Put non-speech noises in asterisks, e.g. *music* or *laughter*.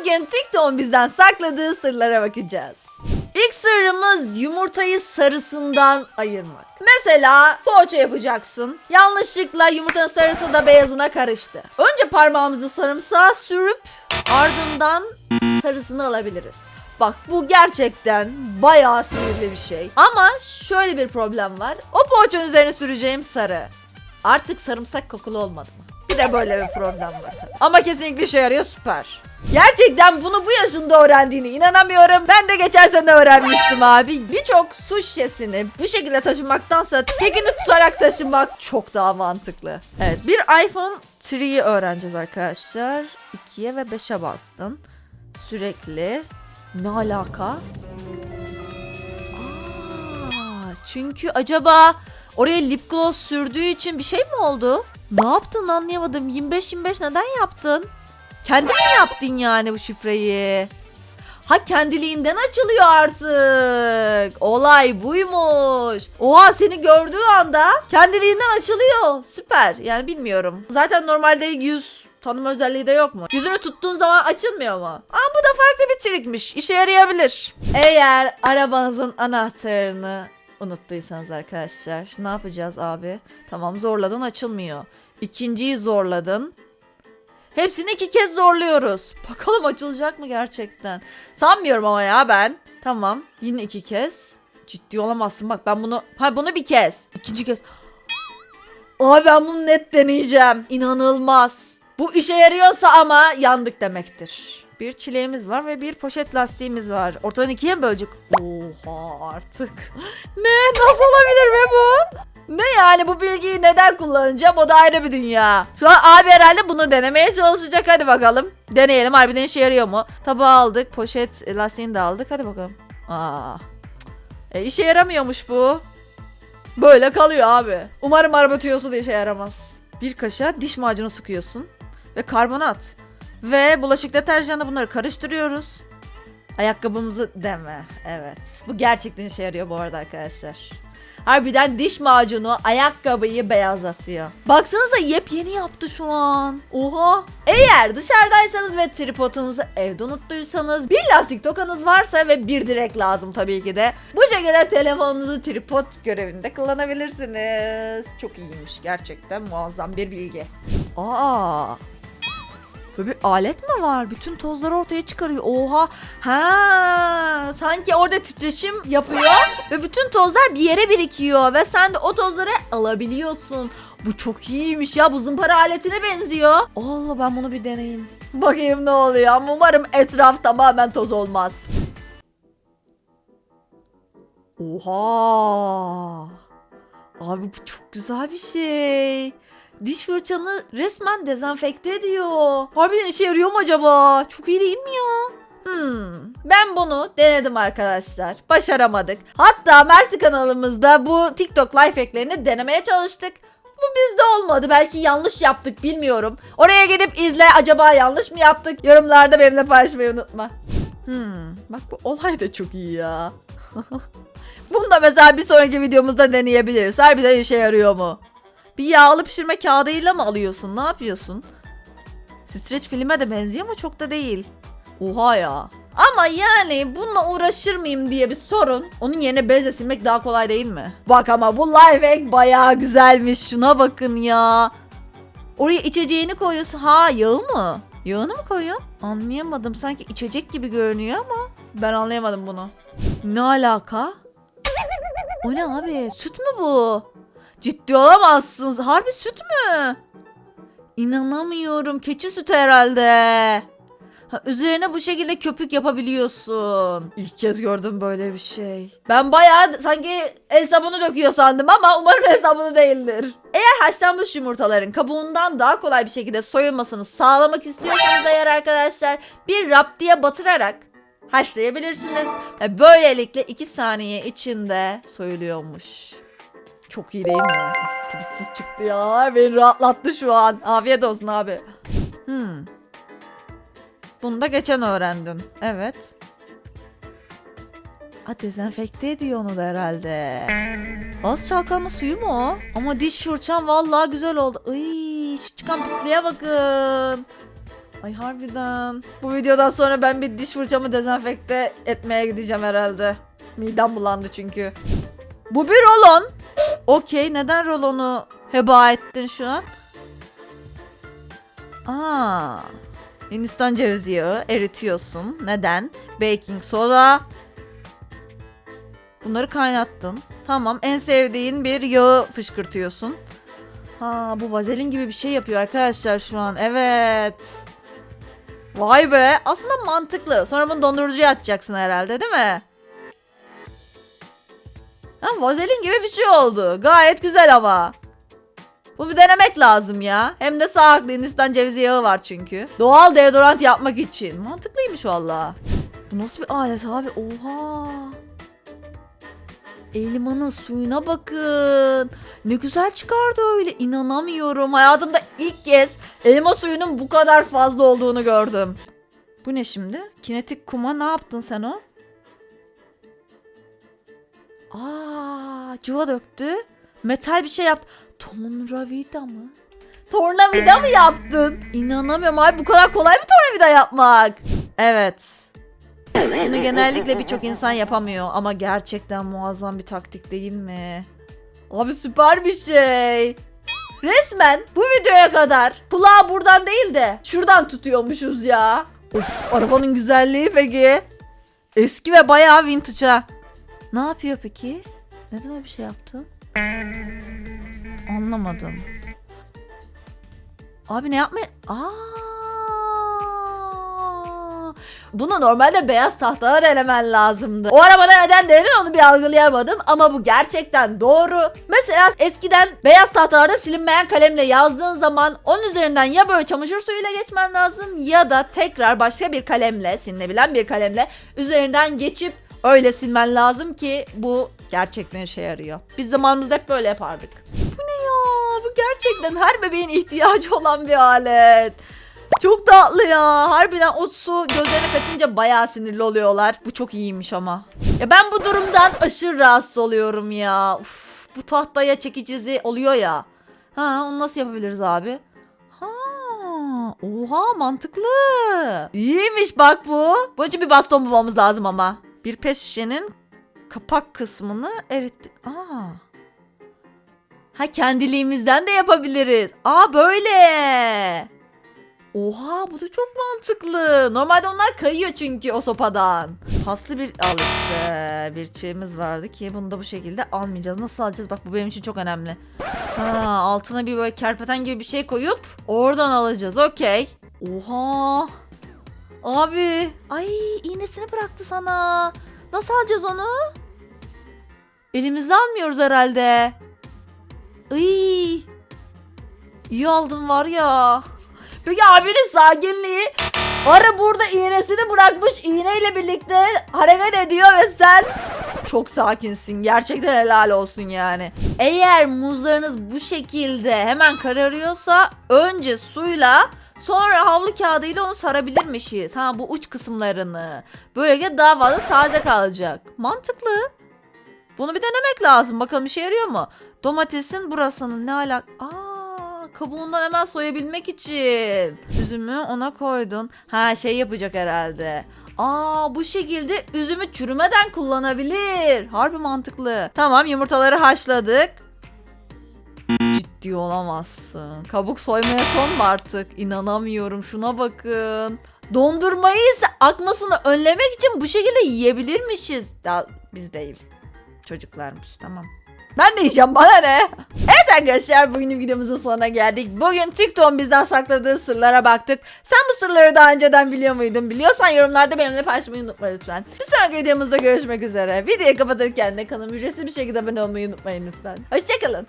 Bugün TikTok'un bizden sakladığı sırlara bakacağız. İlk sırrımız yumurtayı sarısından ayırmak. Mesela poğaça yapacaksın. Yanlışlıkla yumurtanın sarısı da beyazına karıştı. Önce parmağımızı sarımsağa sürüp ardından sarısını alabiliriz. Bak bu gerçekten bayağı sinirli bir şey. Ama şöyle bir problem var. O poğaçanın üzerine süreceğim sarı. Artık sarımsak kokulu olmadı mı? Bir de böyle bir problem var tabii. Ama kesinlikle işe yarıyor süper. Gerçekten bunu bu yaşında öğrendiğine inanamıyorum. Ben de geçen sene öğrenmiştim abi. Birçok su şişesini bu şekilde taşımaktansa tekini tutarak taşımak çok daha mantıklı. Evet bir iPhone 3'yi öğreneceğiz arkadaşlar. 2'ye ve 5'e bastın. Sürekli. Ne alaka? Aa, çünkü acaba oraya lip gloss sürdüğü için bir şey mi oldu? Ne yaptın anlayamadım. 25-25 neden yaptın? Kendin mi yaptın yani bu şifreyi? Ha kendiliğinden açılıyor artık. Olay buymuş. Oha seni gördüğü anda kendiliğinden açılıyor. Süper. Yani bilmiyorum. Zaten normalde yüz tanıma özelliği de yok mu? Yüzünü tuttuğun zaman açılmıyor mu? Aa bu da farklı bir trikmiş. İşe yarayabilir. Eğer arabanızın anahtarını unuttuysanız arkadaşlar ne yapacağız abi? Tamam zorladın açılmıyor. İkinciyi zorladın. Hepsini iki kez zorluyoruz. Bakalım açılacak mı gerçekten? Sanmıyorum ama ya ben. Tamam. Yine iki kez. Ciddi olamazsın. Bak ben bunu... Ha bunu bir kez. İkinci kez. Abi ben bunu net deneyeceğim. İnanılmaz. Bu işe yarıyorsa ama yandık demektir. Bir çileğimiz var ve bir poşet lastiğimiz var. Ortadan ikiye mi bölecek? Oha artık. *laughs* ne? Nasıl olabilir be bu? Ne yani bu bilgiyi neden kullanacağım o da ayrı bir dünya. Şu an abi herhalde bunu denemeye çalışacak hadi bakalım. Deneyelim harbiden işe yarıyor mu? Tabağı aldık poşet lastiğini de aldık hadi bakalım. Aa. E işe yaramıyormuş bu. Böyle kalıyor abi. Umarım araba tüyosu da işe yaramaz. Bir kaşığa diş macunu sıkıyorsun. Ve karbonat. Ve bulaşık deterjanla bunları karıştırıyoruz. Ayakkabımızı deme. Evet. Bu gerçekten işe yarıyor bu arada arkadaşlar. Harbiden diş macunu ayakkabıyı beyazlatıyor. Baksanıza yepyeni yaptı şu an. Oha. Eğer dışarıdaysanız ve tripodunuzu evde unuttuysanız bir lastik tokanız varsa ve bir direk lazım tabii ki de. Bu şekilde telefonunuzu tripod görevinde kullanabilirsiniz. Çok iyiymiş gerçekten muazzam bir bilgi. Aa. Böyle bir alet mi var? Bütün tozları ortaya çıkarıyor. Oha. Ha, sanki orada titreşim yapıyor ve bütün tozlar bir yere birikiyor ve sen de o tozları alabiliyorsun. Bu çok iyiymiş ya. Bu zımpara aletine benziyor. Allah ben bunu bir deneyeyim. Bakayım ne oluyor umarım etraf tamamen toz olmaz. Oha. Abi bu çok güzel bir şey. Diş fırçanı resmen dezenfekte ediyor. Harbiden işe yarıyor mu acaba? Çok iyi değil mi ya? Hmm, ben bunu denedim arkadaşlar. Başaramadık. Hatta Mersi kanalımızda bu TikTok life hacklerini denemeye çalıştık. Bu bizde olmadı. Belki yanlış yaptık bilmiyorum. Oraya gidip izle acaba yanlış mı yaptık? Yorumlarda benimle paylaşmayı unutma. Hmm, bak bu olay da çok iyi ya. *laughs* Bunu da mesela bir sonraki videomuzda deneyebiliriz. Harbiden işe yarıyor mu? Bir yağlı pişirme kağıdıyla mı alıyorsun? Ne yapıyorsun? Streç filme de benziyor ama çok da değil. Oha ya. Ama yani bununla uğraşır mıyım diye bir sorun. Onun yerine bezle silmek daha kolay değil mi? Bak ama bu life hack bayağı güzelmiş. Şuna bakın ya. Oraya içeceğini koyuyorsun. Ha yağı mı? Yağını mı koyuyorsun? Anlayamadım. Sanki içecek gibi görünüyor ama ben anlayamadım bunu. Ne alaka? O ne abi? Süt mü bu? Ciddi olamazsınız. Harbi süt mü? İnanamıyorum. Keçi sütü herhalde. Ha, üzerine bu şekilde köpük yapabiliyorsun. İlk kez gördüm böyle bir şey. Ben bayağı sanki el sabunu döküyor sandım ama umarım el sabunu değildir. Eğer haşlanmış yumurtaların kabuğundan daha kolay bir şekilde soyulmasını sağlamak istiyorsanız eğer arkadaşlar bir raptiye batırarak haşlayabilirsiniz. Ve böylelikle 2 saniye içinde soyuluyormuş. Çok iyi değil mi? Pürüzsüz çıktı ya. Beni rahatlattı şu an. Afiyet olsun abi. Hmm. Bunu da geçen öğrendin. Evet. Ha dezenfekte ediyor onu da herhalde. Az çalkalama suyu mu o? Ama diş fırçam vallahi güzel oldu. Iy, şu çıkan pisliğe bakın. Ay harbiden. Bu videodan sonra ben bir diş fırçamı dezenfekte etmeye gideceğim herhalde. Midem bulandı çünkü. Bu bir rolon. Okey neden rolonu heba ettin şu an? Aa, Hindistan cevizi yağı eritiyorsun. Neden? Baking soda. Bunları kaynattın. Tamam en sevdiğin bir yağı fışkırtıyorsun. Ha bu vazelin gibi bir şey yapıyor arkadaşlar şu an. Evet. Vay be. Aslında mantıklı. Sonra bunu dondurucuya atacaksın herhalde değil mi? Ha, vazelin gibi bir şey oldu. Gayet güzel ama. Bunu bir denemek lazım ya. Hem de sağlıklı Hindistan cevizi yağı var çünkü. Doğal deodorant yapmak için. Mantıklıymış valla. Bu nasıl bir alet abi? Oha. Elmanın suyuna bakın. Ne güzel çıkardı öyle. İnanamıyorum. Hayatımda ilk kez elma suyunun bu kadar fazla olduğunu gördüm. Bu ne şimdi? Kinetik kuma ne yaptın sen o? Aa, cıva döktü. Metal bir şey yaptı. Tornavida mı? Tornavida mı yaptın? İnanamıyorum abi bu kadar kolay mı tornavida yapmak? Evet. Bunu genellikle birçok insan yapamıyor ama gerçekten muazzam bir taktik değil mi? Abi süper bir şey. Resmen bu videoya kadar kulağı buradan değil de şuradan tutuyormuşuz ya. Of arabanın güzelliği peki. Eski ve bayağı vintage ha. Ne yapıyor peki? Neden öyle bir şey yaptın? Anlamadım. Abi ne yapma? Aa! Bunu normalde beyaz tahtalar denemen lazımdı. O arabada neden denedin onu bir algılayamadım ama bu gerçekten doğru. Mesela eskiden beyaz tahtalarda silinmeyen kalemle yazdığın zaman onun üzerinden ya böyle çamaşır suyuyla geçmen lazım ya da tekrar başka bir kalemle, silinebilen bir kalemle üzerinden geçip öyle silmen lazım ki bu gerçekten işe yarıyor. Biz zamanımızda hep böyle yapardık. Bu ne ya? Bu gerçekten her bebeğin ihtiyacı olan bir alet. Çok tatlı ya. Harbiden o su gözlerine kaçınca bayağı sinirli oluyorlar. Bu çok iyiymiş ama. Ya ben bu durumdan aşırı rahatsız oluyorum ya. Uf, bu tahtaya çekici oluyor ya. Ha onu nasıl yapabiliriz abi? Ha, oha mantıklı. İyiymiş bak bu. Bu için bir baston bulmamız lazım ama. Bir pet şişenin kapak kısmını erittik. Aa. Ha kendiliğimizden de yapabiliriz. Aa böyle. Oha bu da çok mantıklı. Normalde onlar kayıyor çünkü o sopadan. Paslı bir al işte. Bir çiğimiz vardı ki bunu da bu şekilde almayacağız. Nasıl alacağız? Bak bu benim için çok önemli. Ha, altına bir böyle kerpeten gibi bir şey koyup oradan alacağız. Okey. Oha. Abi. Ay iğnesini bıraktı sana. Nasıl alacağız onu? Elimizde almıyoruz herhalde. Iy. İyi aldım var ya. Peki abinin sakinliği arı burada iğnesini bırakmış iğneyle birlikte hareket ediyor ve sen çok sakinsin. Gerçekten helal olsun yani. Eğer muzlarınız bu şekilde hemen kararıyorsa önce suyla sonra havlu kağıdıyla onu sarabilirmişiz. Ha bu uç kısımlarını. Böylece daha fazla taze kalacak. Mantıklı. Bunu bir denemek lazım. Bakalım işe yarıyor mu? Domatesin burasının ne alak... Aa, kabuğundan hemen soyabilmek için. Üzümü ona koydun. Ha şey yapacak herhalde. Aa bu şekilde üzümü çürümeden kullanabilir. Harbi mantıklı. Tamam yumurtaları haşladık. Ciddi olamazsın. Kabuk soymaya son mu artık? İnanamıyorum şuna bakın. Dondurmayı ise akmasını önlemek için bu şekilde yiyebilirmişiz. Ya, biz değil. Çocuklarmış tamam. Ben de yiyeceğim bana ne? Evet arkadaşlar bugün videomuzun sonuna geldik. Bugün TikTok'un bizden sakladığı sırlara baktık. Sen bu sırları daha önceden biliyor muydun? Biliyorsan yorumlarda benimle paylaşmayı unutma lütfen. Bir sonraki videomuzda görüşmek üzere. Videoyu kapatırken de kanalıma ücretsiz bir şekilde abone olmayı unutmayın lütfen. Hoşçakalın.